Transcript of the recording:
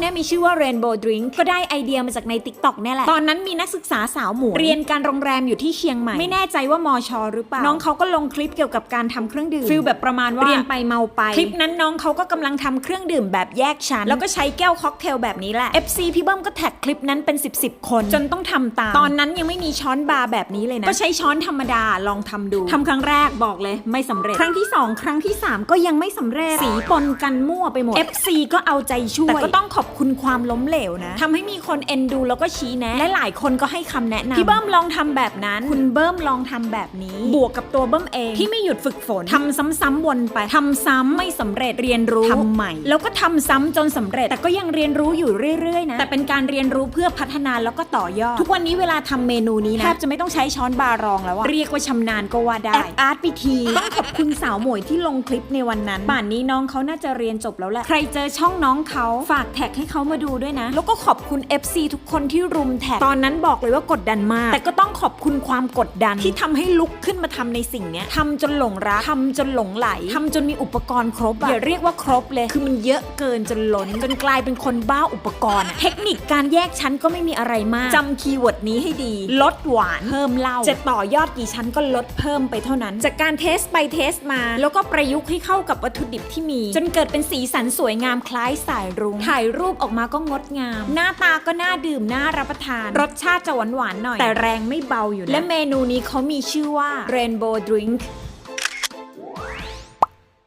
เนี้ยมีชื่อว่า Rainbow Drink ก็ได้ไอเดียมาจากใน TikTok เนี่ยแหละ ตอนนั้นมีนักศึกษาสาวหมวยเรียนการโรงแรมอยู่ที่เชียงใหม่ ไม่แน่ใจว่ามอชอหรือเปล่า น้องเขาก็ลงคลิปเกี่ยวกับการทำเครื่องดื่มฟิลแบบประมาณว่าเรียนไปเมาไป คลิปนั้นน้องเขาก็กำลังทำเครื่องดื่มแบบแยกชั้น แล้วก็ใช้แก้วค็อกเทลแบบนี้แหละ FC พี่เบิ้มก็แท็กคลิปนั้นเป็น10บสคน จนต้องทำตาม ตอนนั้นยังไม่มีช้อนบาร์แบบนี้เลยนะ ก็ใช้ช้อนธรรมดาลองทำดูทำครั้งแรกบอกเลยไม่สำเร็จ ครั้งที่สองครั้งที่สามก็ยังไม่สำเร็จ สีปนกันมั่วไปหมด FC ก็เอาใจช่วย แต่ก็ต้องขอบคุณความล้มเหลวนะทำให้มีคนเอ็นดูแล้วก็ชี้แนะ และหลายคนก็ให้คำแนะนำพี่เบิ้มลองทำแบบนั้น คุณเบิ้มลองทำแบบนี้ บวกกับตัวเบิ้มเองที่ไม่หยุดฝึกฝนทำซ้ำๆวนไปทำซ้ำไม่สำเร็จเรียนรู้ทำใหม่ แล้วก็ทำซ้ำจนสำเร็จ แต่ก็ยังเรียนรู้อยู่เรื่อยๆนะแต่เป็นการเรียนรู้เพื่อพัฒนาแล้วก็ต่อยอด ทุกวันนี้เวลาทำเมนูนี้นะแทบจะไม่ต้องใช้ช้อนบารองแล้วอะเรียกว่าชำนาญก็ว่าได้แออาร์ตพิธีต้องขอบคุณสาวหมวยที่ลงคลิปในวันนั้นป่านนี้น้องเขาน่าจะเรียนจบแล้วแหละใครเจอช่องน้องเขาฝากแท็กให้เขามาดูด้วยนะ แล้วก็ขอบคุณ FC ทุกคนที่รุมแท็ก ตอนนั้นบอกเลยว่ากดดันมาก แต่ก็ต้องขอบคุณความกดดันที่ทำให้ลุกขึ้นมาทำในสิ่งเนี้ยทำจนหลงรักทำจนหลงไหลทำจนมีอุปกรณ์ครบอย่าเรียกว่าครบเลย คือมันเยอะเกินจนล้นจนกลายเป็นคนบ้าอุปกรณ์ เทคนิคการแยกชั้นก็ไม่มีอะไรมากจำคีย์เวิร์ดนี้ให้ดี ลดหวานเพิ่มเหล้าจะต่อยอดกี่ชั้นก็ลดเพิ่มไปเท่านั้น จากการเทสไปเทสมา แล้วก็ประยุกต์ให้เข้ากับวัตถุดิบที่มี จนเกิดเป็นสีสันสวยงามคล้ายสายรุ้งถ่ายรูปออกมาก็งดงาม หน้าตาก็น่าดื่มน่ารับประทาน รสชาติจะหวานๆหน่อย แต่แรงไม่เบาอยู่นะและเมนูนี้เขามีชื่อว่า Rainbow Drink